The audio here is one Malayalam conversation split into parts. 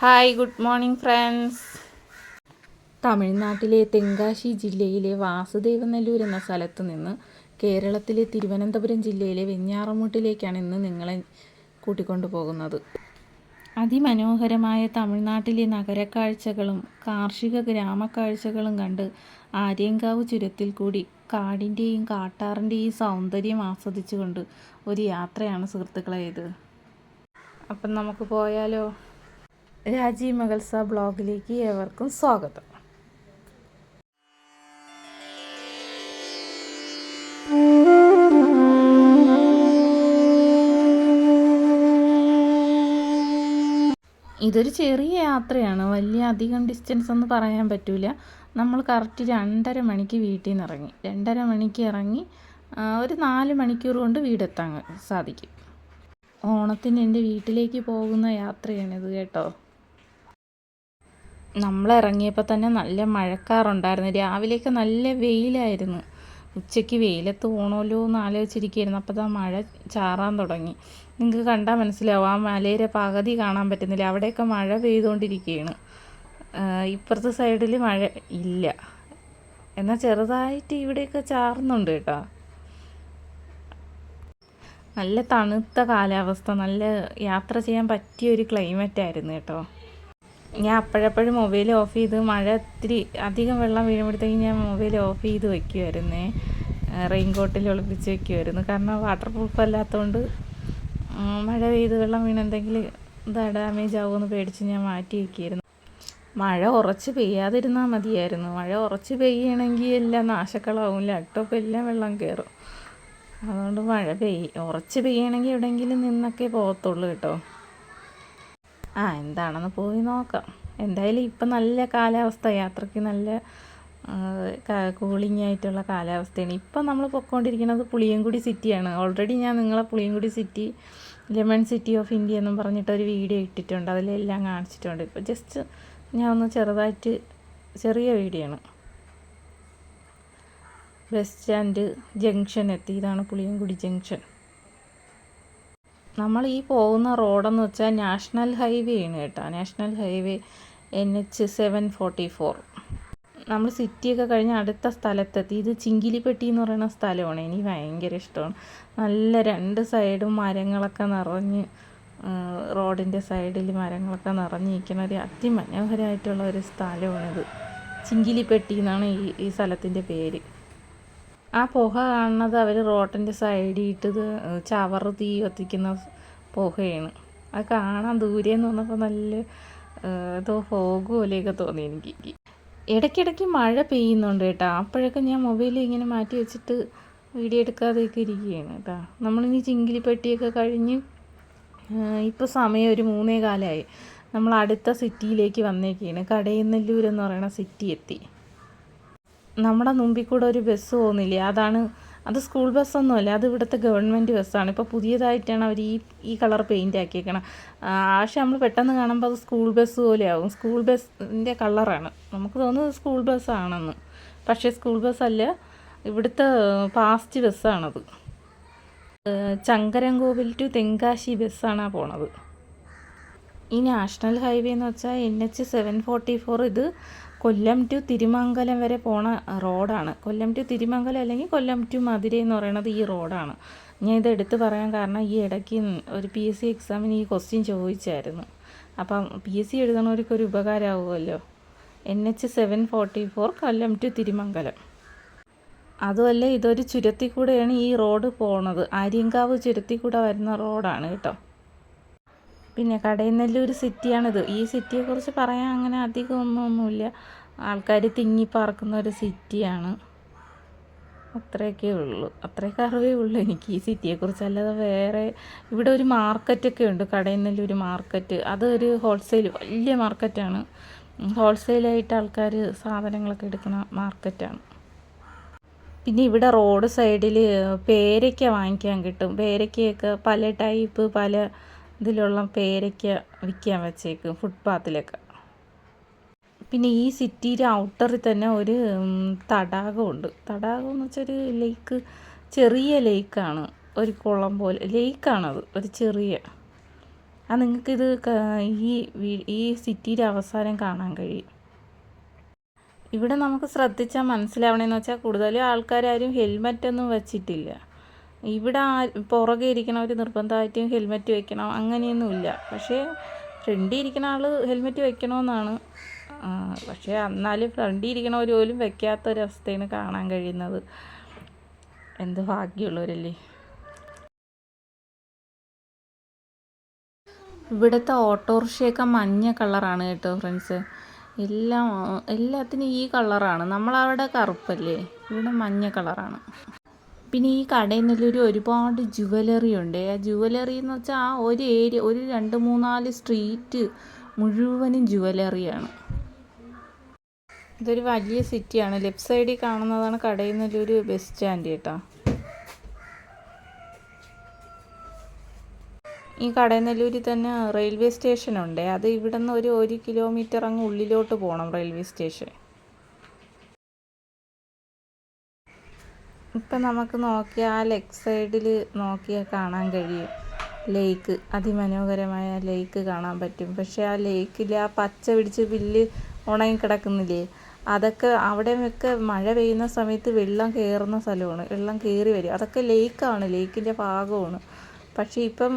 ഹായ് ഗുഡ് മോർണിംഗ് ഫ്രണ്ട്സ് തമിഴ്നാട്ടിലെ തെങ്കാശി ജില്ലയിലെ വാസുദേവനെല്ലൂർ എന്ന സ്ഥലത്ത് നിന്ന് കേരളത്തിലെ തിരുവനന്തപുരം ജില്ലയിലെ വെഞ്ഞാറമൂട്ടിലേക്കാണ് ഇന്ന് നിങ്ങളെ കൂട്ടിക്കൊണ്ടു പോകുന്നത്. അതിമനോഹരമായ തമിഴ്നാട്ടിലെ നഗരക്കാഴ്ചകളും കാർഷിക ഗ്രാമക്കാഴ്ചകളും കണ്ട് ആര്യങ്കാവ് ചുരത്തിൽ കൂടി കാടിന്റെയും കാട്ടാറിന്റെയും സൗന്ദര്യം ആസ്വദിച്ചുകൊണ്ട് ഒരു യാത്രയാണ് സുഹൃത്തുക്കളെ ഇത് അപ്പം നമുക്ക് പോയാലോ? രാജീവ് മകൽസ ബ്ലോഗിലേക്ക് ഏവർക്കും സ്വാഗതം. ഇതൊരു ചെറിയ യാത്രയാണ്. വലിയ അധികം ഡിസ്റ്റൻസ് ഒന്നും പറയാൻ പറ്റില്ല നമ്മൾ കറക്റ്റ് രണ്ടര മണിക്ക് വീട്ടിൽ നിന്ന് ഇറങ്ങി രണ്ടര മണിക്ക് ഇറങ്ങി ഒരു നാല് മണിക്കൂർ കൊണ്ട് വീടെത്താൻ സാധിക്കും. ഓണത്തിന് എന്റെ വീട്ടിലേക്ക് പോകുന്ന യാത്രയാണിത് കേട്ടോ. നമ്മൾ ഇറങ്ങിയപ്പോൾ തന്നെ നല്ല മഴക്കാറുണ്ടായിരുന്നു. രാവിലെയൊക്കെ നല്ല വെയിലായിരുന്നു. ഉച്ചയ്ക്ക് വെയിലത്ത് പോകണമല്ലോ എന്ന് ആലോചിച്ചിരിക്കുകയായിരുന്നു. അപ്പോൾ ആ മഴ ചാറാൻ തുടങ്ങി. നിങ്ങൾക്ക് കണ്ടാൽ മനസ്സിലാവും ആ മലയുടെ പകുതി കാണാൻ പറ്റുന്നില്ല. അവിടെയൊക്കെ മഴ പെയ്തുകൊണ്ടിരിക്കുകയാണ്. ഇപ്പുറത്തെ സൈഡിൽ മഴ ഇല്ല. എന്നാൽ ചെറുതായിട്ട് ഇവിടെയൊക്കെ ചാറുന്നുണ്ട് കേട്ടോ. നല്ല തണുത്ത കാലാവസ്ഥ. നല്ല യാത്ര ചെയ്യാൻ പറ്റിയ ഒരു ക്ലൈമറ്റ് ആയിരുന്നു കേട്ടോ. ഞാൻ അപ്പോഴപ്പോഴും മൊബൈൽ ഓഫ് ചെയ്ത് മഴ ഒത്തിരി അധികം വെള്ളം വീഴുമ്പോഴത്തേക്കും ഞാൻ മൊബൈൽ ഓഫ് ചെയ്ത് വയ്ക്കുമായിരുന്നേ റെയിൻ കോട്ടിൽ ഒളിപ്പിച്ച് വയ്ക്കുമായിരുന്നു കാരണം വാട്ടർ പ്രൂഫ് അല്ലാത്തതുകൊണ്ട് മഴ പെയ്ത് വെള്ളം വീണ് എന്തെങ്കിലും ഇതാ ഡാമേജ് ആവുമെന്ന് പേടിച്ച് ഞാൻ മാറ്റി വയ്ക്കുമായിരുന്നു മഴ ഉറച്ച് പെയ്യാതിരുന്നാൽ മതിയായിരുന്നു. മഴ ഉറച്ച് പെയ്യണമെങ്കിൽ എല്ലാം നാശക്കളാവും ലാപ്ടോപ്പ് എല്ലാം വെള്ളം കയറും അതുകൊണ്ട് മഴ പെയ്യ് ഉറച്ച് പെയ്യണമെങ്കിൽ എവിടെയെങ്കിലും നിന്നൊക്കെ പോകത്തുള്ളൂ കേട്ടോ. ആ എന്താണെന്ന് പോയി നോക്കാം. എന്തായാലും ഇപ്പം നല്ല കാലാവസ്ഥ യാത്രയ്ക്ക് നല്ല കൂളിംഗ് ആയിട്ടുള്ള കാലാവസ്ഥയാണ്. ഇപ്പം നമ്മൾ പൊയ്ക്കൊണ്ടിരിക്കുന്നത് പുളിയൻകുടി സിറ്റിയാണ്. ഓൾറെഡി ഞാൻ നിങ്ങളെ Puliyankudi city lemon city of India എന്നും പറഞ്ഞിട്ട് ഒരു വീഡിയോ ഇട്ടിട്ടുണ്ട്. അതിലെല്ലാം കാണിച്ചിട്ടുണ്ട്. ഇപ്പോൾ ജസ്റ്റ് ഞാൻ ഒന്ന് ചെറുതായിട്ട് ചെറിയ വീഡിയോ ആണ് ബസ് സ്റ്റാൻഡ് ജംഗ്ഷൻ എത്തി. ഇതാണ് പുളിയൻകുടി ജംഗ്ഷൻ നമ്മൾ ഈ പോകുന്ന റോഡെന്ന് വെച്ചാൽ നാഷണൽ ഹൈവേ ആണ് കേട്ടോ. National highway N H seven forty four. നമ്മൾ സിറ്റിയൊക്കെ കഴിഞ്ഞ് അടുത്ത സ്ഥലത്തെത്തി. ഇത് ചിങ്കിലിപ്പെട്ടി എന്ന് പറയുന്ന സ്ഥലമാണ്. എനിക്ക് ഭയങ്കര ഇഷ്ടമാണ്. നല്ല രണ്ട് സൈഡും മരങ്ങളൊക്കെ നിറഞ്ഞ് റോഡിന്റെ സൈഡിൽ മരങ്ങളൊക്കെ നിറഞ്ഞിരിക്കുന്ന ഒരു അതിമനോഹരമായിട്ടുള്ള ഒരു സ്ഥലമാണിത്. ചിങ്കിലിപ്പെട്ടി എന്നാണ് ഈ ഈ സ്ഥലത്തിന്റെ പേര്. ആ പുക കാണുന്നത് അവർ റോട്ടിന്റെ സൈഡിൽ ഇട്ടത് ചവറ് തീ കത്തിക്കുന്ന പുകയാണ്. അത് കാണാൻ ദൂരെ എന്ന് പറഞ്ഞപ്പോൾ നല്ല ഏതോ ഫോഗ് പോലെയൊക്കെ തോന്നി എനിക്ക്. ഇടയ്ക്കിടയ്ക്ക് മഴ പെയ്യുന്നുണ്ട് കേട്ടോ. അപ്പോഴൊക്കെ ഞാൻ മൊബൈൽ ഇങ്ങനെ മാറ്റി വെച്ചിട്ട് വീഡിയോ എടുക്കാതെയൊക്കെ ഇരിക്കുകയാണ് കേട്ടോ. നമ്മളിനി ചിങ്കിലിപ്പെട്ടിയൊക്കെ കഴിഞ്ഞ് ഇപ്പോൾ സമയം ഒരു മൂന്നേ കാലമായി നമ്മൾ അടുത്ത സിറ്റിയിലേക്ക് വന്നേക്കാണ്. കടയന്നല്ലൂർ എന്ന് പറയുന്ന സിറ്റി എത്തി. നമ്മുടെ മുമ്പിൽ കൂടെ ഒരു ബസ് പോകുന്നില്ലേ? അതാണ് അത് സ്കൂൾ ബസ്സൊന്നുമല്ല അത് ഇവിടുത്തെ ഗവൺമെന്റ് ബസ്സാണ് ഇപ്പോൾ പുതിയതായിട്ടാണ് അവർ ഈ ഈ കളർ പെയിന്റ് ആക്കിയേക്കണം. പക്ഷെ നമ്മൾ പെട്ടെന്ന് കാണുമ്പോൾ അത് സ്കൂൾ ബസ് പോലെയാവും. സ്കൂൾ ബസ്സിന്റെ കളറാണ് നമുക്ക് തോന്നുന്നത് സ്കൂൾ ബസ്സാണെന്ന് പക്ഷേ സ്കൂൾ ബസ്സല്ല ഇവിടുത്തെ പാസ്റ്റ് ബസ്സാണത് ചങ്കരൻകോവിൽ ടു തെങ്കാശി ബസ്സാണ് പോണത്. ഈ നാഷണൽ ഹൈവേ എന്ന് വെച്ചാൽ N H seven forty four ഇത് കൊല്ലം ടു തിരുമംഗലം വരെ പോണ റോഡാണ്. കൊല്ലം ടു തിരുമംഗലം അല്ലെങ്കിൽ കൊല്ലം ടു മധുര എന്ന് പറയുന്നത് ഈ റോഡാണ്. ഞാൻ ഇത് എടുത്തു പറയാൻ കാരണം ഈ ഇടയ്ക്ക് ഒരു പി എസ് സി എക്സാമിന് ഈ ക്വസ്റ്റ്യൻ ചോദിച്ചായിരുന്നു. അപ്പം പി എസ് സി എഴുതണവർക്ക് ഒരു ഉപകാരമാവുമല്ലോ. N H seven forty four Kollam to Thirumangalam. അതുമല്ല ഇതൊരു ചുരത്തിൽ കൂടെയാണ് ഈ റോഡ് പോണത്. ആര്യങ്കാവ് ചുരത്തിൽ കൂടെ വരുന്ന റോഡാണ് കേട്ടോ. പിന്നെ കടയനെല്ലൂർ സിറ്റിയാണിത് ഈ സിറ്റിയെക്കുറിച്ച് പറയാൻ അങ്ങനെ അധികം ഒന്നും ഒന്നുമില്ല. ആൾക്കാർ തിങ്ങി പാർക്കുന്ന ഒരു സിറ്റിയാണ്. അത്രയൊക്കെ ഉള്ളൂ. അത്രയൊക്കെ അറിവേ ഉള്ളൂ എനിക്ക് ഈ സിറ്റിയെക്കുറിച്ച്. അല്ലാതെ വേറെ ഇവിടെ ഒരു മാർക്കറ്റൊക്കെ ഉണ്ട്. കടയിൽ ഒരു മാർക്കറ്റ്. അതൊരു ഹോൾസെയിൽ വലിയ മാർക്കറ്റാണ്. ഹോൾസെയിലായിട്ട് ആൾക്കാർ സാധനങ്ങളൊക്കെ എടുക്കുന്ന മാർക്കറ്റാണ്. പിന്നെ ഇവിടെ റോഡ് സൈഡിൽ പേരയ്ക്ക വാങ്ങിക്കാൻ കിട്ടും. പേരയ്ക്കയൊക്കെ പല ടൈപ്പ് പല ഇതിലുള്ള പേരയ്ക്ക വിൽക്കാൻ വെച്ചേക്കും. ഫുട്പാത്തിലൊക്കെ. പിന്നെ ഈ സിറ്റിയുടെ ഔട്ടറിൽ തന്നെ ഒരു തടാകമുണ്ട്. തടാകം എന്ന് വെച്ചാൽ ഒരു ലേക്ക് ചെറിയ ലേക്കാണ്. ഒരു കുളം പോലെ. ലേക്കാണത്. ഒരു ചെറിയ. ആ നിങ്ങൾക്കിത് ഈ ഈ സിറ്റിയുടെ അവസാനം കാണാൻ കഴിയും. ഇവിടെ നമുക്ക് ശ്രദ്ധിച്ചാൽ മനസ്സിലാവണമെന്ന് വെച്ചാൽ കൂടുതലും ആൾക്കാരും ഹെൽമെറ്റൊന്നും വെച്ചിട്ടില്ല. ഇവിടെ പുറകെ ഇരിക്കണവർ നിർബന്ധമായിട്ടും ഹെൽമെറ്റ് വെക്കണം. അങ്ങനെയൊന്നുമില്ല. പക്ഷേ ഫ്രണ്ടിൽ ഇരിക്കുന്ന ആൾ ഹെൽമെറ്റ് വെക്കണമെന്നാണ്. പക്ഷേ എന്നാലും ഫ്രണ്ടിൽ ഇരിക്കണവർ പോലും വെക്കാത്തൊരവസ്ഥയാണ് കാണാൻ കഴിയുന്നത്. എന്ത് ഭാഗ്യമുള്ളവരല്ലേ. ഇവിടുത്തെ ഓട്ടോറിക്ഷയൊക്കെ മഞ്ഞ കളറാണ് കേട്ടോ ഫ്രണ്ട്സ്. എല്ലാം എല്ലാത്തിനും ഈ കളറാണ്. നമ്മളവിടെ കറുപ്പല്ലേ. ഇവിടെ മഞ്ഞ കളറാണ്. പിന്നെ ഈ കടയിൽ നിന്നൊരു ഒരുപാട് ജുവലറി ഉണ്ട്. ആ ജുവലറി എന്ന് വെച്ചാൽ ആ ഒരു ഏരിയ ഒരു രണ്ട് മൂന്നാൽ സ്ട്രീറ്റ് മുഴുവനും ജുവലറിയാണ് ഇതൊരു വലിയ സിറ്റിയാണ്. ലെഫ്റ്റ് സൈഡിൽ കാണുന്നതാണ് കടയിൽ നിന്നൊരു ബസ് സ്റ്റാൻഡ് കേട്ടോ. ഈ കടയനല്ലൂരിൽ തന്നെ റെയിൽവേ സ്റ്റേഷൻ ഉണ്ട്. അത് ഇവിടെ നിന്ന് ഒരു ഒരു കിലോമീറ്റർ അങ്ങ് ഉള്ളിലോട്ട് പോകണം റെയിൽവേ സ്റ്റേഷൻ ഇപ്പം നമുക്ക് നോക്കിയാൽ ആ ലെഫ്റ്റ് സൈഡിൽ നോക്കിയാൽ കാണാൻ കഴിയും. ലേക്ക് അതിമനോഹരമായ ലേക്ക് കാണാൻ പറ്റും. പക്ഷേ ആ ലേക്കിൽ ആ പച്ച പിടിച്ച് പുല്ല് ഉണങ്ങി കിടക്കുന്നില്ലേ അതൊക്കെ അവിടെയൊക്കെ മഴ പെയ്യുന്ന സമയത്ത് വെള്ളം കയറുന്ന സ്ഥലമാണ്. വെള്ളം കയറി വരും. അതൊക്കെ ലേക്കാണ്. ലേക്കിന്റെ ഭാഗമാണ്. പക്ഷേ ഇപ്പം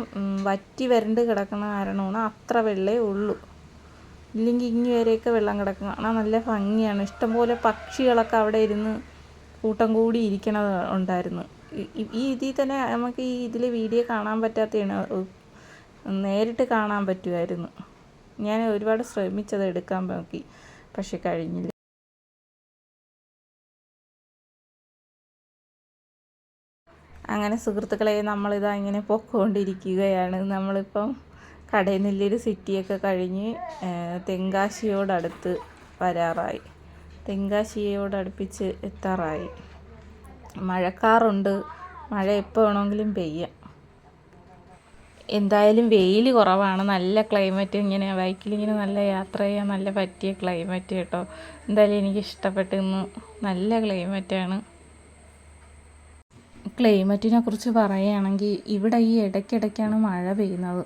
വറ്റി വരണ്ട് കിടക്കുന്ന കാരണമാണ് അത്ര വെള്ളേ ഉള്ളൂ. ഇല്ലെങ്കിൽ ഇങ്ങി വരെയൊക്കെ വെള്ളം കിടക്കും. കാണാൻ നല്ല ഭംഗിയാണ്. ഇഷ്ടംപോലെ പക്ഷികളൊക്കെ അവിടെ ഇരുന്ന് കൂട്ടം കൂടി ഇരിക്കണത് ഉണ്ടായിരുന്നു. ഈ ഇതിൽ തന്നെ നമുക്ക് ഈ ഇതിൽ വീഡിയോ കാണാൻ പറ്റാത്തതാണ് നേരിട്ട് കാണാൻ പറ്റുമായിരുന്നു. ഞാൻ ഒരുപാട് ശ്രമിച്ചത് എടുക്കാൻ നോക്കി പക്ഷെ കഴിഞ്ഞില്ല. അങ്ങനെ സുഹൃത്തുക്കളെ നമ്മളിതാ ഇങ്ങനെ പൊക്കോണ്ടിരിക്കുകയാണ്. നമ്മളിപ്പം കടയനെല്ലൊരു സിറ്റിയൊക്കെ കഴിഞ്ഞ് തെങ്കാശിയോടടുത്ത് വരാറായി. തെങ്കാശിയോടടുപ്പിച്ച് എത്താറായി. മഴക്കാറുണ്ട്. മഴ എപ്പോൾ വേണമെങ്കിലും പെയ്യാം. എന്തായാലും വെയിൽ കുറവാണ്. നല്ല ക്ലൈമറ്റ് ഇങ്ങനെ ബൈക്കിൽ ഇങ്ങനെ നല്ല യാത്ര ചെയ്യാൻ നല്ല പറ്റിയ ക്ലൈമറ്റ് കേട്ടോ. എന്തായാലും എനിക്ക് ഇഷ്ടപ്പെട്ടു നല്ല ക്ലൈമറ്റാണ്. ക്ലൈമറ്റിനെ കുറിച്ച് പറയുകയാണെങ്കിൽ ഇവിടെ ഈ ഇടയ്ക്കിടയ്ക്കാണ് മഴ പെയ്യുന്നത്.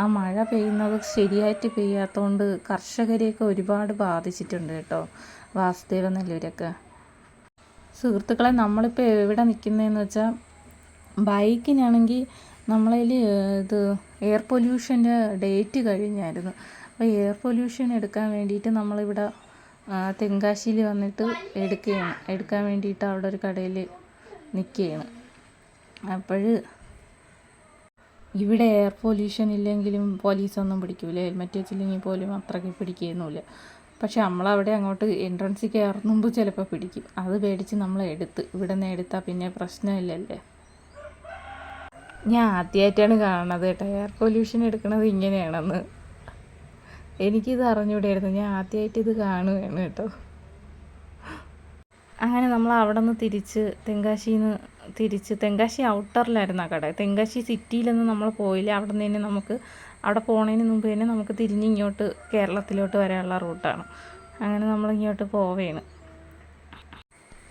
ആ മഴ പെയ്യുന്നത് ശരിയായിട്ട് പെയ്യാത്തതുകൊണ്ട് കർഷകരെയൊക്കെ ഒരുപാട് ബാധിച്ചിട്ടുണ്ട് കേട്ടോ. വാസുദേവ നെല്ലൂരൊക്കെ. സുഹൃത്തുക്കളെ നമ്മളിപ്പോൾ എവിടെ നിൽക്കുന്നതെന്ന് വെച്ചാൽ ബൈക്കിനാണെങ്കിൽ നമ്മളതിൽ ഇത് എയർ പൊല്യൂഷന്റെ ഡേറ്റ് കഴിഞ്ഞായിരുന്നു. അപ്പോൾ എയർ പൊല്യൂഷൻ എടുക്കാൻ വേണ്ടിയിട്ട് നമ്മളിവിടെ തെങ്കാശിയിൽ വന്നിട്ട് എടുക്കുകയാണ്. എടുക്കാൻ വേണ്ടിയിട്ട് അവിടെ ഒരു കടയിൽ നിൽക്കുകയാണ്. അപ്പോൾ ഇവിടെ എയർ പൊല്യൂഷൻ ഇല്ലെങ്കിലും പോലീസൊന്നും പിടിക്കൂല. ഹെൽമെറ്റ് വെച്ചില്ലെങ്കിൽ പോലും അത്രയ്ക്ക് പിടിക്കുന്നില്ല പക്ഷെ നമ്മളവിടെ അങ്ങോട്ട് എൻട്രൻസിൽ കയറുന്ന മുമ്പ് ചിലപ്പോൾ പിടിക്കും. അത് പേടിച്ച് നമ്മൾ എടുത്ത് ഇവിടെ നിന്ന് എടുത്താൽ പിന്നെ പ്രശ്നമില്ലല്ലേ. ഞാൻ ആദ്യമായിട്ടാണ് കാണുന്നത് കേട്ടോ. എയർ പൊല്യൂഷൻ എടുക്കുന്നത് ഇങ്ങനെയാണെന്ന്. എനിക്കിത് അറിഞ്ഞൂടായിരുന്നു. ഞാൻ ആദ്യമായിട്ട് ഇത് കാണുകയാണ് കേട്ടോ. അങ്ങനെ നമ്മൾ അവിടെ നിന്ന് തിരിച്ച് തെങ്കാശിയിൽ നിന്ന് തിരിച്ച് തെങ്കാശി ഔട്ടറിലായിരുന്നു ആ കട. തെങ്കാശി സിറ്റിയിലൊന്നും നമ്മൾ പോയില്ല. അവിടെ നിന്ന് തന്നെ നമുക്ക് അവിടെ പോണതിന് മുമ്പ് തന്നെ നമുക്ക് തിരിഞ്ഞ് ഇങ്ങോട്ട് കേരളത്തിലോട്ട് വരാനുള്ള റൂട്ടാണ്. അങ്ങനെ നമ്മൾ ഇങ്ങോട്ട് പോവുകയാണ്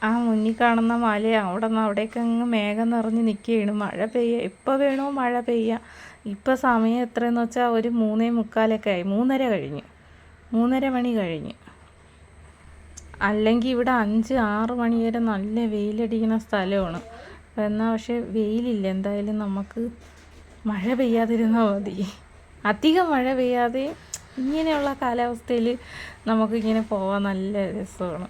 ആ മുന്നിൽ കാണുന്ന മല അവിടെ നിന്ന് അവിടേക്ക് അങ്ങ് മേഘം നിറഞ്ഞ് നിൽക്കുകയാണ് മഴ പെയ്യുക ഇപ്പം വേണോ മഴ പെയ്യുക ഇപ്പോൾ സമയം എത്രയെന്ന് വെച്ചാൽ ഒരു മൂന്നേ മുക്കാലൊക്കെ ആയി. മൂന്നര കഴിഞ്ഞ്. മൂന്നര മണി കഴിഞ്ഞ്. അല്ലെങ്കിൽ ഇവിടെ അഞ്ച് ആറ് മണി വരെ നല്ല വെയിലടിക്കുന്ന സ്ഥലമാണ്. എന്നാൽ പക്ഷേ വെയിലില്ല. എന്തായാലും നമുക്ക് മഴ പെയ്യാതിരുന്നാൽ മതി. അധികം മഴ പെയ്യാതെ ഇങ്ങനെയുള്ള കാലാവസ്ഥയിൽ നമുക്കിങ്ങനെ പോവാൻ നല്ല രസമാണ്.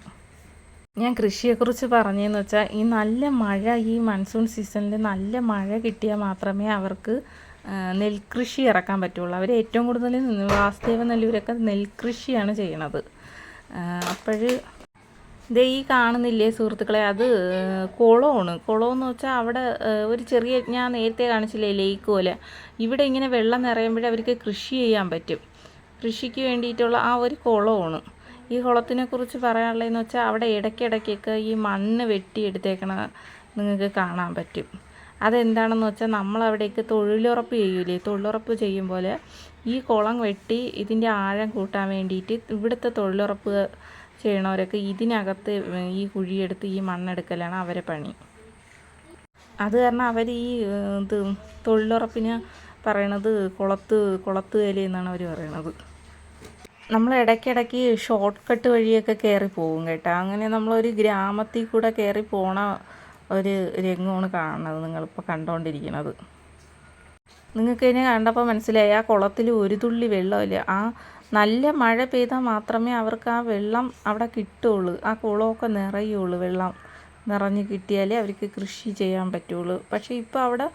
ഞാൻ കൃഷിയെക്കുറിച്ച് പറഞ്ഞതെന്ന് വെച്ചാൽ ഈ നല്ല മഴ ഈ മൺസൂൺ സീസണിൽ നല്ല മഴ കിട്ടിയാൽ മാത്രമേ അവർക്ക് നെൽകൃഷി ഇറക്കാൻ പറ്റുള്ളൂ. അവർ ഏറ്റവും കൂടുതൽ വാസുദേവ നെല്ലൂരൊക്കെ നെൽകൃഷിയാണ് ചെയ്യണത് അപ്പോൾ ദേ ഈ കാണുന്നില്ലേ സുഹൃത്തുക്കളെ അത് കുളമാണ്. കുളമെന്ന് വെച്ചാൽ അവിടെ ഒരു ചെറിയ ഞാൻ നേരത്തെ കാണിച്ചില്ലേ ലേക്ക് പോലെ. ഇവിടെ ഇങ്ങനെ വെള്ളം നിറയുമ്പോഴേ അവർക്ക് കൃഷി ചെയ്യാൻ പറ്റും. കൃഷിക്ക് വേണ്ടിയിട്ടുള്ള ആ ഒരു കുളമാണ്. ഈ കുളത്തിനെ കുറിച്ച് പറയാനുള്ളതെന്ന് വെച്ചാൽ അവിടെ ഇടയ്ക്കിടയ്ക്കൊക്കെ ഈ മണ്ണ് വെട്ടിയെടുത്തേക്കണ നിങ്ങൾക്ക് കാണാൻ പറ്റും. അതെന്താണെന്ന് വെച്ചാൽ നമ്മളവിടേക്ക് തൊഴിലുറപ്പ് ചെയ്യൂലേ? തൊഴിലുറപ്പ് ചെയ്യും പോലെ ഈ കുളം വെട്ടി ഇതിന്റെ ആഴം കൂട്ടാൻ വേണ്ടിയിട്ട് ഇവിടുത്തെ തൊഴിലുറപ്പ് ചെയ്യണവരൊക്കെ ഇതിനകത്ത് ഈ കുഴിയെടുത്ത് ഈ മണ്ണെടുക്കലാണ് അവരെ പണി. അത് കാരണം അവർ ഈ ഇത് തൊഴിലുറപ്പിന് പറയണത് കുളത്ത് കുളത്ത് വേലി എന്നാണ് അവർ പറയണത്. നമ്മൾ ഇടയ്ക്കിടയ്ക്ക് ഷോർട്ട് കട്ട് വഴിയൊക്കെ കയറി പോകും കേട്ടോ. അങ്ങനെ നമ്മളൊരു ഗ്രാമത്തിൽ കൂടെ കയറി പോണ ഒരു രംഗമാണ് കാണുന്നത് നിങ്ങളിപ്പോൾ കണ്ടുകൊണ്ടിരിക്കുന്നത് നിങ്ങൾക്ക് ഇതിനെ കണ്ടപ്പോൾ മനസ്സിലായി ആ കുളത്തിൽ ഒരു തുള്ളി വെള്ളമില്ല. ആ നല്ല മഴ പെയ്താൽ മാത്രമേ അവർക്ക് ആ വെള്ളം അവിടെ കിട്ടുള്ളൂ. ആ കുളമൊക്കെ നിറയുള്ളൂ വെള്ളം. നിറഞ്ഞ് കിട്ടിയാലേ അവർക്ക് കൃഷി ചെയ്യാൻ പറ്റുള്ളൂ. പക്ഷേ ഇപ്പോൾ അവിടെ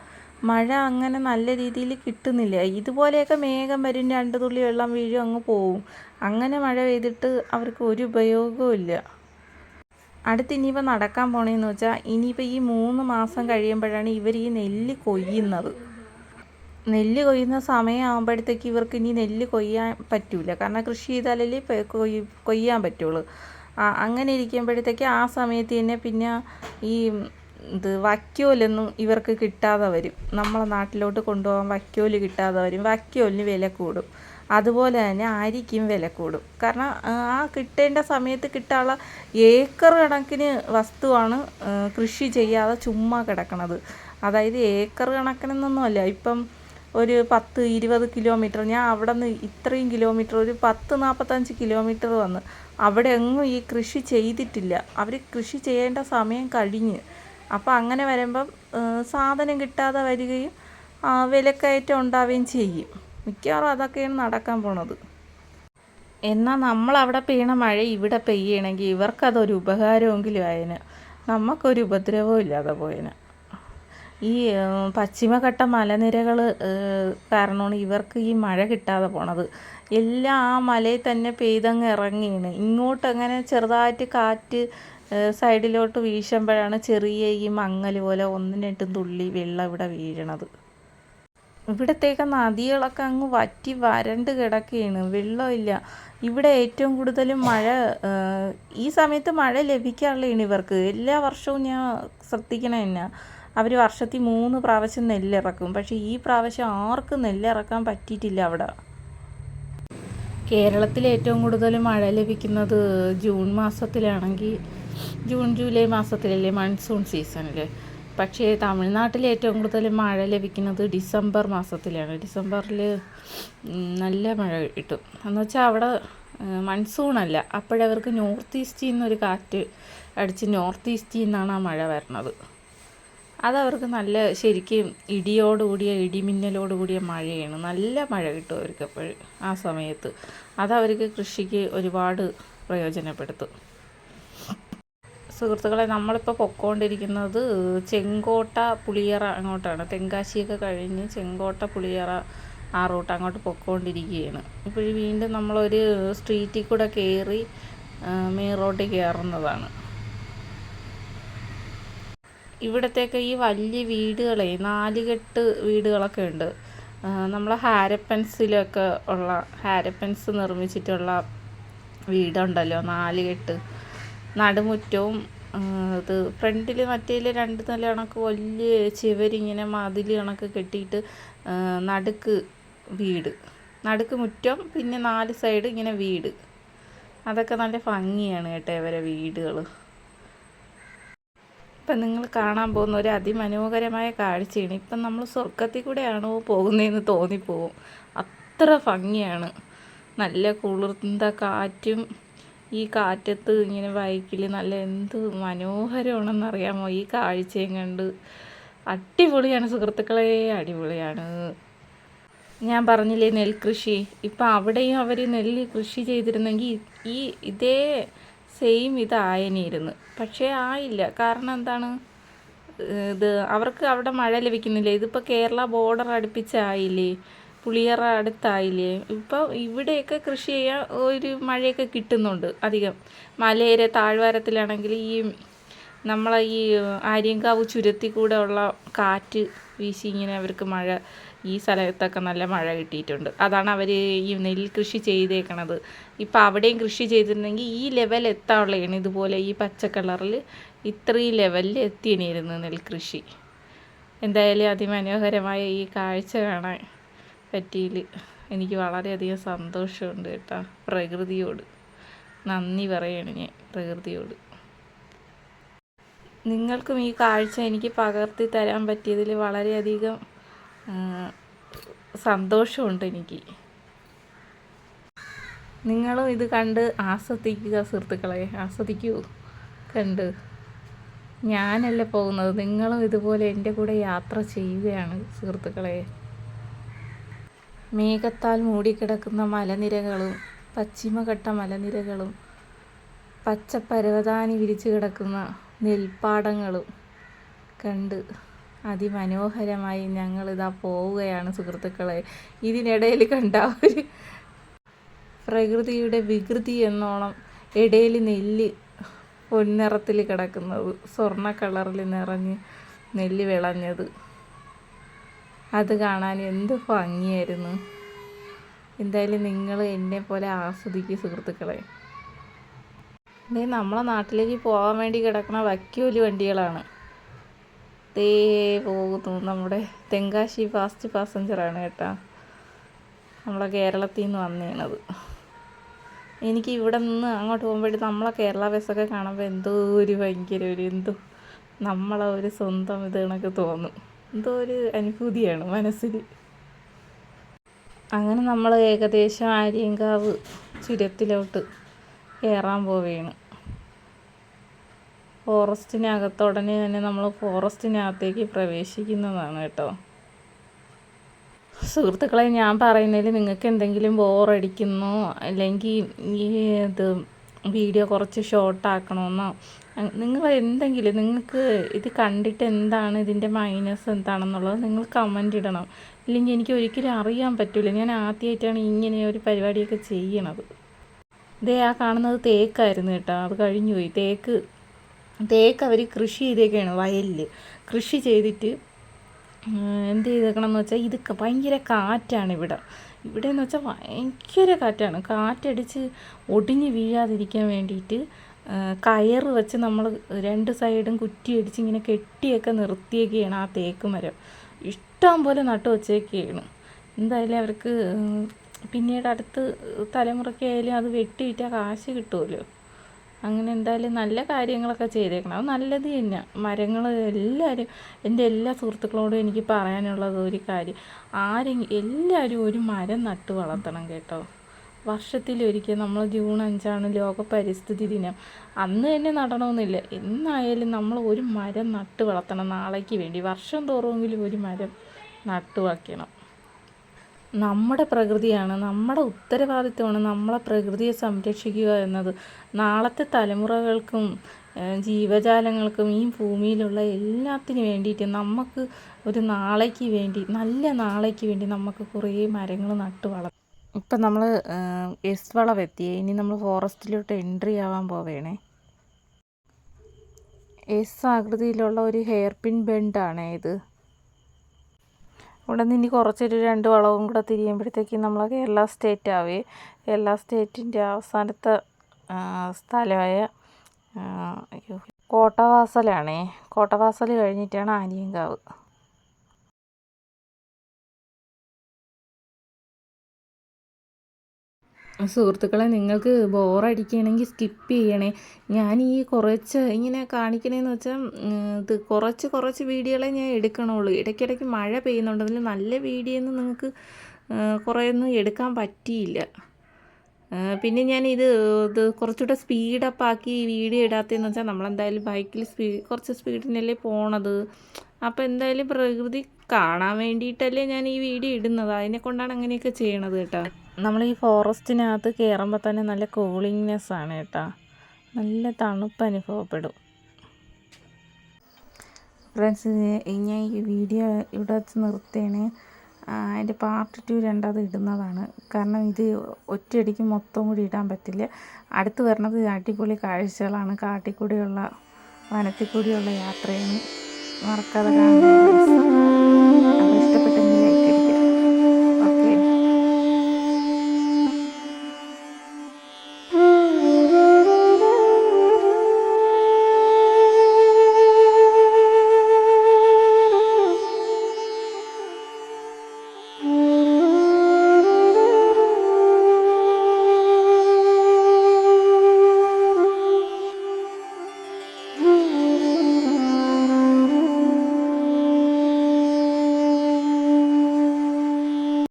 മഴ അങ്ങനെ നല്ല രീതിയിൽ കിട്ടുന്നില്ല. ഇതുപോലെയൊക്കെ മേഘം വരും രണ്ട് തുള്ളി വെള്ളം വീഴും അങ്ങ് പോവും. അങ്ങനെ മഴ പെയ്തിട്ട് അവർക്ക് ഒരു ഉപയോഗവും അടുത്ത് ഇനിയിപ്പോൾ നടക്കാൻ പോണേന്ന് വെച്ചാൽ ഇനിയിപ്പോൾ ഈ മൂന്ന് മാസം കഴിയുമ്പോഴാണ് ഇവർ ഈ നെല്ല് കൊയ്യുന്നത്. നെല്ല് കൊയ്യുന്ന സമയമാകുമ്പോഴത്തേക്ക് ഇവർക്ക് ഇനി നെല്ല് കൊയ്യാൻ പറ്റില്ല കാരണം കൃഷി ചെയ്താലല്ലേ ഇപ്പം കൊയ് കൊയ്യാൻ പറ്റുള്ളൂ. അങ്ങനെ ഇരിക്കുമ്പോഴത്തേക്ക് ആ സമയത്ത് തന്നെ പിന്നെ ഈ ഇത് വൈക്കോലൊന്നും ഇവർക്ക് കിട്ടാതെ വരും. നമ്മളെ നാട്ടിലോട്ട് കൊണ്ടുപോകാൻ വൈക്കോൽ കിട്ടാതെ വരും. വൈക്കോലിന് വില കൂടും. അതുപോലെ തന്നെ അരിക്കും വില കൂടും. കാരണം ആ കിട്ടേണ്ട സമയത്ത് കിട്ടാനുള്ള ഏക്കർ കണക്കിന് വസ്തുവാണ് കൃഷി ചെയ്യാതെ ചുമ്മാ കിടക്കണത്. അതായത് ഏക്കർ കണക്കിനൊന്നുമല്ല ഇപ്പം ഒരു പത്ത് ഇരുപത് കിലോമീറ്റർ. ഞാൻ അവിടെ നിന്ന് ഇത്രയും കിലോമീറ്റർ ഒരു പത്ത് നാൽപ്പത്തഞ്ച് കിലോമീറ്റർ വന്ന് അവിടെ എങ്ങും ഈ കൃഷി ചെയ്തിട്ടില്ല. അവർ കൃഷി ചെയ്യേണ്ട സമയം കഴിഞ്ഞ്. അപ്പോൾ അങ്ങനെ വരുമ്പം സാധനം കിട്ടാതെ വരികയും വിലക്കയറ്റം ഉണ്ടാവുകയും ചെയ്യും. മിക്കവാറും അതൊക്കെയാണ് നടക്കാൻ പോണത്. എന്നാൽ നമ്മളവിടെ പെയ്യണ മഴ ഇവിടെ പെയ്യണമെങ്കിൽ ഇവർക്കതൊരു ഉപകാരമെങ്കിലും ആയതിന് നമുക്കൊരു ഉപദ്രവവും ഇല്ലാതെ പോയതിന് ഈ പശ്ചിമഘട്ട മലനിരകൾ കാരണമാണ് ഇവർക്ക് ഈ മഴ കിട്ടാതെ പോണത്. എല്ലാം ആ മലയിൽ തന്നെ പെയ്തങ്ങ് ഇറങ്ങിയാണ്. ഇങ്ങോട്ട് അങ്ങനെ ചെറുതായിട്ട് കാറ്റ് സൈഡിലോട്ട് വീശുമ്പോഴാണ് ചെറിയ ഈ മങ്ങൽ പോലെ ഒന്നിനെട്ടും തുള്ളി വെള്ളം ഇവിടെ വീഴണത്. ഇവിടത്തേക്ക് നദികളൊക്കെ അങ്ങ് വറ്റി വരണ്ട് കിടക്കുകയാണ് വെള്ളമില്ല ഇവിടെ ഏറ്റവും കൂടുതൽ മഴ ഈ സമയത്ത് മഴ ലഭിക്കാറുള്ളതാണ് ഇവർക്ക്. എല്ലാ വർഷവും ഞാൻ ശ്രദ്ധിക്കണ തന്നെ അവർ വർഷത്തിൽ മൂന്ന് പ്രാവശ്യം നെല്ലിറക്കും. പക്ഷേ ഈ പ്രാവശ്യം ആർക്കും നെല്ലിറക്കാൻ പറ്റിയിട്ടില്ല അവിടെ. കേരളത്തിൽ ഏറ്റവും കൂടുതൽ മഴ ലഭിക്കുന്നത് ജൂൺ മാസത്തിലാണെങ്കിൽ ജൂൺ ജൂലൈ മാസത്തിലല്ലേ മൺസൂൺ സീസണിൽ പക്ഷേ തമിഴ്നാട്ടിൽ ഏറ്റവും കൂടുതൽ മഴ ലഭിക്കുന്നത് ഡിസംബർ മാസത്തിലാണ്. ഡിസംബറിൽ നല്ല മഴ കിട്ടും. എന്ന് വെച്ചാൽ അവിടെ മൺസൂണല്ല. അപ്പോഴവർക്ക് നോർത്ത് ഈസ്റ്റിൽ നിന്നൊരു കാറ്റ് അടിച്ച് നോർത്ത് ഈസ്റ്റിൽ നിന്നാണ് ആ മഴ വരുന്നത് അതവർക്ക് നല്ല ശരിക്കും ഇടിയോടുകൂടിയ ഇടിമിന്നലോടുകൂടിയ മഴയാണ്. നല്ല മഴ കിട്ടും അവർക്ക് അപ്പോൾ ആ സമയത്ത്. അതവർക്ക് കൃഷിക്ക് ഒരുപാട് പ്രയോജനപ്പെടുത്തും. സുഹൃത്തുക്കളെ നമ്മളിപ്പോൾ പൊക്കോണ്ടിരിക്കുന്നത് ചെങ്കോട്ട പുളിയറ അങ്ങോട്ടാണ്. തെങ്കാശിയൊക്കെ കഴിഞ്ഞ് ചെങ്കോട്ട പുളിയറ ആ റൂട്ട് അങ്ങോട്ട് പൊക്കോണ്ടിരിക്കുകയാണ്. ഇപ്പോൾ വീണ്ടും നമ്മളൊരു സ്ട്രീറ്റിൽ കൂടെ കയറി മെയിൻ റോഡിൽ കയറുന്നതാണ് ഇവിടത്തേക്ക് ഈ വലിയ വീടുകളെ നാലുകെട്ട് വീടുകളൊക്കെ ഉണ്ട്. നമ്മൾ ഹാരപ്പൻസിലൊക്കെ ഉള്ള ഹാരപ്പൻസ് നിർമ്മിച്ചിട്ടുള്ള വീടുണ്ടല്ലോ നാലുകെട്ട്. നടുമുറ്റവും ഇത് ഫ്രണ്ടിൽ മറ്റേൽ രണ്ട് നില കണക്ക് വലിയ ചിവരിങ്ങനെ മതിൽ കണക്ക് കെട്ടിയിട്ട് നടുക്ക് വീട്. നടുക്ക് മുറ്റം പിന്നെ നാല് സൈഡ് ഇങ്ങനെ വീട്. അതൊക്കെ നല്ല ഭംഗിയാണ് കേട്ടോ ഇവരെ വീടുകൾ ഇപ്പം നിങ്ങൾ കാണാൻ പോകുന്ന ഒരു അതിമനോഹരമായ കാഴ്ചയാണ്. ഇപ്പം നമ്മൾ സ്വർഗത്തിൽ കൂടെയാണോ പോകുന്നതെന്ന് തോന്നിപ്പോവും. അത്ര ഭംഗിയാണ്. നല്ല കുളിർന്ന കാറ്റും ഈ കാറ്റത്ത് ഇങ്ങനെ ബൈക്കിൽ നല്ല എന്ത് മനോഹരമാണെന്നറിയാമോ ഈ കാഴ്ചയും കണ്ട്. അടിപൊളിയാണ് സുഹൃത്തുക്കളെ അടിപൊളിയാണ്. ഞാൻ പറഞ്ഞില്ലേ നെൽകൃഷി? ഇപ്പം അവിടെയും അവർ നെല്ല് കൃഷി ചെയ്തിരുന്നെങ്കിൽ ഈ ഇതേ സെയിം ഇതായനിരുന്നു പക്ഷേ ആയില്ല. കാരണം എന്താണ്? ഇത് അവർക്ക് അവിടെ മഴ ലഭിക്കുന്നില്ല? ഇതിപ്പോൾ കേരള ബോർഡർ അടുപ്പിച്ചായില്ലേ? പുളിയറ അടുത്തായില്ലേ? ഇപ്പോൾ ഇവിടെയൊക്കെ കൃഷി ചെയ്യാൻ ഒരു മഴയൊക്കെ കിട്ടുന്നുണ്ട് അധികം. മലയേരെ താഴ്വാരത്തിലാണെങ്കിൽ ഈ നമ്മളെ ഈ ആര്യങ്കാവ് ചുരത്തി കൂടെ ഉള്ള കാറ്റ് വീശി ഇങ്ങനെ അവർക്ക് മഴ ഈ സ്ഥലത്തൊക്കെ നല്ല മഴ കിട്ടിയിട്ടുണ്ട്. അതാണ് അവർ ഈ നെൽ കൃഷി ചെയ്തേക്കണത്. ഇപ്പം അവിടെയും കൃഷി ചെയ്തിരുന്നെങ്കിൽ ഈ ലെവൽ എത്താനുള്ളതാണ്. ഇതുപോലെ ഈ പച്ച ഇത്രയും ലെവലിൽ എത്തിയനായിരുന്നു നെൽകൃഷി എന്തായാലും അതിമനോഹരമായ ഈ കാഴ്ച കാണാൻ പറ്റിയിൽ എനിക്ക് വളരെയധികം സന്തോഷമുണ്ട് കേട്ടോ. പ്രകൃതിയോട്. നന്ദി പറയാണ് ഞാൻ പ്രകൃതിയോട്. നിങ്ങൾക്കും ഈ കാഴ്ച എനിക്ക് പകർത്തി തരാൻ പറ്റിയതിൽ വളരെയധികം സന്തോഷമുണ്ട് എനിക്ക്. നിങ്ങളും ഇത് കണ്ട് ആസ്വദിക്കുക സുഹൃത്തുക്കളെ ആസ്വദിക്കൂ. കണ്ട്. ഞാനല്ല പോകുന്നത് നിങ്ങളും ഇതുപോലെ എന്റെ കൂടെ യാത്ര ചെയ്യുകയാണ് സുഹൃത്തുക്കളെ. മേഘത്താൽ മൂടിക്കിടക്കുന്ന മലനിരകളും പശ്ചിമഘട്ട മലനിരകളും പച്ചപ്പരവതാനി വിരിച്ചു കിടക്കുന്ന നെൽപ്പാടങ്ങളും കണ്ട് അതിമനോഹരമായി ഞങ്ങളിതാ പോവുകയാണ് സുഹൃത്തുക്കളെ. ഇതിനിടയിൽ കണ്ട ഒരു പ്രകൃതിയുടെ വികൃതി എന്നോണം ഇടയിൽ നെല്ല് പൊന്നിറത്തിൽ കിടക്കുന്നത് സ്വർണ കളറിൽ നിറഞ്ഞ് നെല്ല് വിളഞ്ഞത്. അത് കാണാൻ എന്ത് ഭംഗിയായിരുന്നു. എന്തായാലും നിങ്ങൾ എന്നെ പോലെ ആസ്വദിക്കുക സുഹൃത്തുക്കളെ. ദേ നമ്മളെ നാട്ടിലേക്ക് പോകാൻ വേണ്ടി കിടക്കുന്ന വക്യൂൽ വണ്ടികളാണ്. ദേ പോകുന്നു. നമ്മുടെ തെങ്കാശി ഫാസ്റ്റ് പാസഞ്ചറാണ് കേട്ടോ. നമ്മളെ കേരളത്തിൽ നിന്ന് വന്നേണത്. എനിക്ക് ഇവിടെ നിന്ന് അങ്ങോട്ട് പോകുമ്പോഴേ നമ്മളെ കേരള ബസ്സൊക്കെ കാണുമ്പോൾ എന്തോ ഒരു ഭയങ്കര ഒരു എന്തോ നമ്മളെ ഒരു സ്വന്തം ഇത് തോന്നും. എന്തോ ഒരു അനുഭൂതിയാണ് മനസ്സിൽ അങ്ങനെ നമ്മൾ ഏകദേശം ആര്യങ്കാവ് ചുരത്തിലോട്ട് കയറാൻ പോവുകയാണ്. ഫോറസ്റ്റിനകത്ത് ഉടനെ തന്നെ നമ്മൾ ഫോറസ്റ്റിനകത്തേക്ക് പ്രവേശിക്കുന്നതാണ് കേട്ടോ. സുഹൃത്തുക്കളെ ഞാൻ പറയുന്നതിൽ നിങ്ങൾക്ക് എന്തെങ്കിലും ബോറടിക്കുന്നോ അല്ലെങ്കിൽ ഈ ഇത് വീഡിയോ കുറച്ച് ഷോർട്ടാക്കണമെന്നോ നിങ്ങൾ എന്തെങ്കിലും നിങ്ങൾക്ക് ഇത് കണ്ടിട്ട് എന്താണ് ഇതിന്റെ മൈനസ് എന്താണെന്നുള്ളത് നിങ്ങൾ കമന്റ് ഇടണം. ഇല്ലെങ്കിൽ എനിക്ക് ഒരിക്കലും അറിയാൻ പറ്റില്ല ഞാൻ ആദ്യമായിട്ടാണ് ഇങ്ങനെ ഒരു പരിപാടിയൊക്കെ ചെയ്യണത്. ഇതേ ആ കാണുന്നത് തേക്കായിരുന്നു കേട്ടോ. അത് കഴിഞ്ഞു പോയി. തേക്ക് തേക്ക് അവർ കൃഷി ചെയ്തേക്കാണ് വയലിൽ കൃഷി ചെയ്തിട്ട് എന്ത് ചെയ്തേക്കണം എന്ന് വെച്ചാൽ ഇത് ഭയങ്കര കാറ്റാണ് ഇവിടെ. ഇവിടെ എന്ന് വെച്ചാൽ ഭയങ്കര കാറ്റാണ്. കാറ്റടിച്ച് ഒടിഞ്ഞ് വീഴാതിരിക്കാൻ വേണ്ടിയിട്ട് കയറ് വെച്ച് നമ്മൾ രണ്ട് സൈഡും കുറ്റി അടിച്ച് ഇങ്ങനെ കെട്ടിയൊക്കെ നിർത്തിയൊക്കെയാണ് ആ തേക്ക് മരം. ഇഷ്ടം പോലെ നട്ടു വെച്ചേക്കെയാണ്. എന്തായാലും അവർക്ക് പിന്നീട് അടുത്ത് തലമുറയ്ക്കായാലും അത് വെട്ടിയിട്ടാൽ കാശ് കിട്ടുമല്ലോ അങ്ങനെ എന്തായാലും നല്ല കാര്യങ്ങളൊക്കെ ചെയ്തേക്കണം. അത് നല്ലത് തന്നെ. മരങ്ങൾ എല്ലാവരും എന്റെ എല്ലാ സുഹൃത്തുക്കളോടും എനിക്ക് പറയാനുള്ളത് ഒരു കാര്യം. ആരെങ്കിലും എല്ലാവരും ഒരു മരം നട്ട് വളർത്തണം കേട്ടോ. വർഷത്തിലൊരിക്കൽ നമ്മൾ ജൂൺ അഞ്ചാണ് ലോക പരിസ്ഥിതി ദിനം. അന്ന് തന്നെ നടണമെന്നില്ല. എന്നായാലും നമ്മൾ ഒരു മരം നട്ട് വളർത്തണം നാളേക്ക് വേണ്ടി. വർഷം തോറുമെങ്കിലും ഒരു മരം നട്ടു വയ്ക്കണം നമ്മുടെ പ്രകൃതിയാണ് നമ്മുടെ ഉത്തരവാദിത്വമാണ് നമ്മളെ പ്രകൃതിയെ സംരക്ഷിക്കുക എന്നത്. നാളത്തെ തലമുറകൾക്കും ജീവജാലങ്ങൾക്കും ഈ ഭൂമിയിലുള്ള എല്ലാത്തിനു വേണ്ടിയിട്ട് നമുക്ക് ഒരു നാളേക്ക് വേണ്ടി നല്ല നാളേക്ക് വേണ്ടി നമുക്ക് കുറേ മരങ്ങൾ നട്ട് വളർത്തും. ഇപ്പം നമ്മൾ എസ് വളവെത്തിയേ ഇനി നമ്മൾ ഫോറസ്റ്റിലോട്ട് എൻട്രി ആവാൻ പോവേണേ. എസ് ആകൃതിയിലുള്ള ഒരു ഹെയർ പിൻ ബെൻഡാണ് ഇത്. ഇവിടെ നിന്ന് ഇനി കുറച്ചൊരു രണ്ട് വളവും കൂടെ തിരിയുമ്പോഴത്തേക്കും നമ്മൾ കേരള സ്റ്റേറ്റ് ആവേ. കേരള സ്റ്റേറ്റിന്റെ അവസാനത്തെ സ്ഥലമായ കോട്ടവാസലാണേ. കോട്ടവാസൽ കഴിഞ്ഞിട്ടാണ് ആനിയങ്കാവ് സുഹൃത്തുക്കളെ നിങ്ങൾക്ക് ബോറടിക്കുകയാണെങ്കിൽ സ്കിപ്പ് ചെയ്യണേ. ഞാൻ ഈ കുറച്ച് ഇങ്ങനെ കാണിക്കണേന്ന് വെച്ചാൽ ഇത് കുറച്ച് കുറച്ച് വീഡിയോകളെ ഞാൻ എടുക്കണുള്ളൂ. ഇടയ്ക്കിടയ്ക്ക് മഴ പെയ്യുന്നുണ്ട്. അതിൽ നല്ല വീഡിയോ ഒന്നും നിങ്ങൾക്ക് കുറേയൊന്നും എടുക്കാൻ പറ്റിയില്ല. പിന്നെ ഞാൻ ഇത് ഇത് കുറച്ചുകൂടെ സ്പീഡപ്പ് ആക്കി വീഡിയോ ഇടാത്തതെന്ന് വെച്ചാൽ നമ്മളെന്തായാലും ബൈക്കിൽ സ്പീഡ് കുറച്ച് സ്പീഡിനല്ലേ പോണത്. അപ്പോൾ എന്തായാലും പ്രകൃതി കാണാൻ വേണ്ടിയിട്ടല്ലേ ഞാൻ ഈ വീഡിയോ ഇടുന്നത്. അതിനെ കൊണ്ടാണ് അങ്ങനെയൊക്കെ ചെയ്യണത് കേട്ടോ. നമ്മൾ ഈ ഫോറസ്റ്റിനകത്ത് കയറുമ്പോൾ തന്നെ നല്ല കൂളിങ്നെസ് ആണ് കേട്ടോ. നല്ല തണുപ്പ് അനുഭവപ്പെടും. ഫ്രണ്ട്സ് ഞാൻ ഈ വീഡിയോ ഇവിടെ വെച്ച് നിർത്തിയാണ്. അതിന്റെ പാർട്ട് ടു രണ്ടാമത് ഇടുന്നതാണ്. കാരണം ഇത് ഒറ്റയടിക്ക് മൊത്തം കൂടി ഇടാൻ പറ്റില്ല. അടുത്ത് വരണത് അടിപൊളി കാഴ്ചകളാണ്. കാട്ടിൽ കൂടിയുള്ള വനത്തിൽ കൂടിയുള്ള യാത്രയാണ്. മറക്കാതെ കാണുക